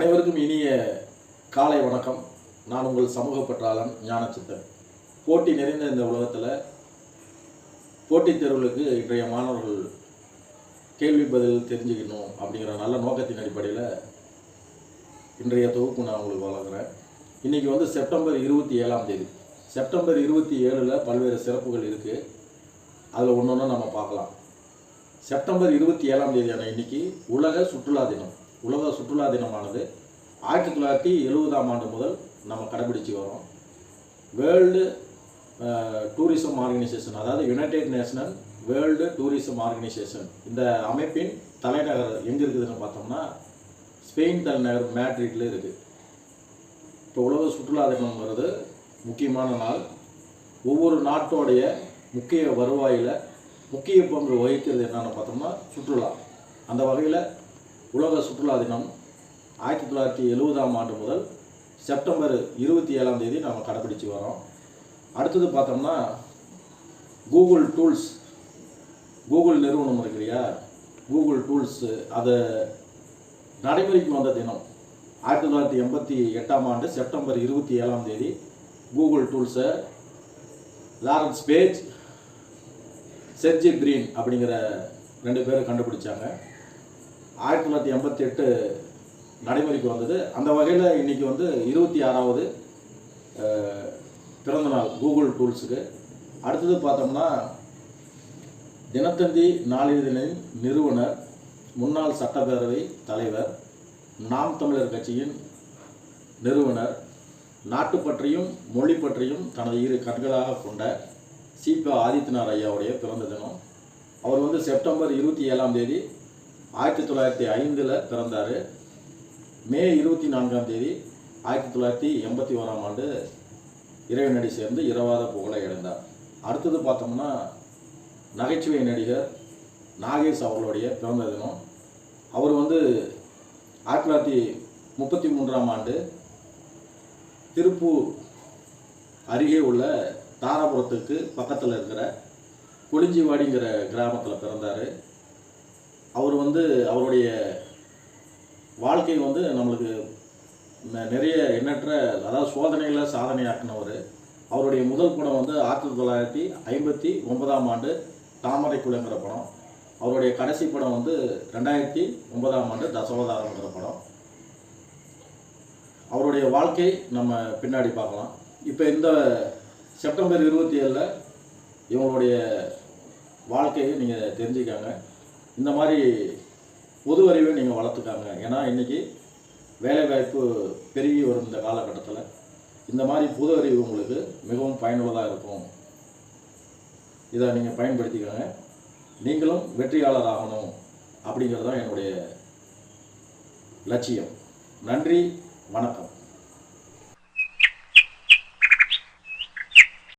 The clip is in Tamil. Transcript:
அனைவருக்கும் இனிய காலை வணக்கம். நான் உங்கள் சமூக பற்றாளன் ஞானச்சித்தன். போட்டி நிறைந்த இந்த உலகத்தில் போட்டித் தேர்வுகளுக்கு இன்றைய மாணவர்கள் கேள்வி பதில் தெரிஞ்சுக்கணும் அப்படிங்கிற நல்ல நோக்கத்தின் அடிப்படையில் இன்றைய தொகுப்பு நான் உங்களுக்கு வழங்குறேன். இன்றைக்கி வந்து செப்டம்பர் இருபத்தி ஏழாம் தேதி. செப்டம்பர் இருபத்தி ஏழில் பல்வேறு சிறப்புகள் இருக்குது அதில் ஒன்று ஒன்று நம்ம பார்க்கலாம். செப்டம்பர் இருபத்தி ஏழாம் தேதியான இன்னைக்கு உலக சுற்றுலா தினம். உலக சுற்றுலா தினமானது ஆயிரத்தி தொள்ளாயிரத்தி எழுபதாம் ஆண்டு முதல் நம்ம கடைபிடிச்சு வரோம். வேர்ல்டு டூரிசம் ஆர்கனைசேஷன் அதாவது United National World Tourism Organization இந்த அமைப்பின் தலைநகர் எங்கே இருக்குதுன்னு பார்த்தோம்னா ஸ்பெயின் தலைநகர் மேட்ரிட்ல இருக்குது இப்போ உலக சுற்றுலா தினம்ங்கிறது முக்கியமான நாள். ஒவ்வொரு நாட்டோடைய முக்கிய வருவாயில் முக்கிய பங்கு வகிக்கிறது என்னென்னு பார்த்தோம்னா சுற்றுலா. அந்த வகையில் உலக சுற்றுலா தினம் ஆயிரத்தி தொள்ளாயிரத்தி எழுபதாம் ஆண்டு முதல் செப்டம்பர் இருபத்தி ஏழாம் தேதி நம்ம கடைப்பிடிச்சு வரோம். அடுத்தது பார்த்தோம்னா கூகுள் டூல்ஸ். கூகுள் நிறுவனம் இருக்கு இல்லையா கூகுள் டூல்ஸு. அதை நடைமுறைக்கு வந்த தினம் ஆயிரத்தி தொள்ளாயிரத்தி எண்பத்தி எட்டாம் ஆண்டு செப்டம்பர் இருபத்தி ஏழாம் தேதி கூகுள் டூல்ஸை லாரன்ஸ் பேஜ் செர்ஜி கிரீன் அப்படிங்கிற ரெண்டு பேரும் கண்டுபிடிச்சாங்க. ஆயிரத்தி தொள்ளாயிரத்தி எண்பத்தி எட்டு நடைமுறைக்கு வந்தது. அந்த வகையில் இன்றைக்கி வந்து இருபத்தி ஆறாவது பிறந்தநாள் கூகுள் டூல்ஸுக்கு அடுத்தது பார்த்தோம்னா தினத்தந்தி நாளிதழின் நிறுவனர் முன்னாள் சட்டப்பேரவை தலைவர் நாம் தமிழர் கட்சியின் நிறுவனர் நாட்டு பற்றியும் மொழி பற்றியும் தனது இரு கண்களாக கொண்ட சிப ஆதித்யநாத் ஐயாவுடைய பிறந்த தினம். அவர் வந்து செப்டம்பர் இருபத்தி ஏழாம் தேதி ஆயிரத்தி தொள்ளாயிரத்தி ஐந்தில் பிறந்தார். மே இருபத்தி நான்காம் தேதி ஆயிரத்தி தொள்ளாயிரத்தி எண்பத்தி ஓராம் ஆண்டு இறைவனடி சேர்ந்து இரவாத புகழை இழந்தார். அடுத்தது பார்த்தோம்னா நகைச்சுவை நடிகர் நாகேஷ் அவர்களுடைய பிறந்த தினம். அவர் வந்து ஆயிரத்தி தொள்ளாயிரத்தி முப்பத்தி மூன்றாம் ஆண்டு திருப்பூர் அருகே உள்ள தாராபுரத்துக்கு பக்கத்தில் இருக்கிற கொளிஞ்சிவாடிங்கிற கிராமத்தில் பிறந்தார். அவர் வந்து அவருடைய வாழ்க்கை வந்து நம்மளுக்கு நிறைய எண்ணற்ற அதாவது சோதனைகளை சாதனையாக்கினவர். அவருடைய முதல் படம் வந்து ஆயிரத்தி தொள்ளாயிரத்தி ஐம்பத்தி ஒன்பதாம் ஆண்டு தாமரை குளங்கிற படம். அவருடைய கடைசி படம் வந்து ரெண்டாயிரத்தி ஒன்பதாம் ஆண்டு தசவதாரங்கிற படம். அவருடைய வாழ்க்கை நம்ம பின்னாடி பார்க்கலாம். இப்போ இந்த செப்டம்பர் இருபத்தி ஏழில் இவங்களுடைய வாழ்க்கையை நீங்கள் தெரிஞ்சுக்காங்க. இந்த மாதிரி பொது அறிவை நீங்கள் வளர்த்துக்காங்க. ஏன்னா இன்றைக்கி வேலைவாய்ப்பு பெருகி வரும் இந்த காலகட்டத்தில். இந்த மாதிரி பொது அறிவு உங்களுக்கு மிகவும் பயனுள்ளதாக இருக்கும். இதை நீங்கள் பயன்படுத்திக்கோங்க. நீங்களும் வெற்றியாளர் ஆகணும் அப்படிங்கிறது தான் என்னுடைய லட்சியம். நன்றி வணக்கம்.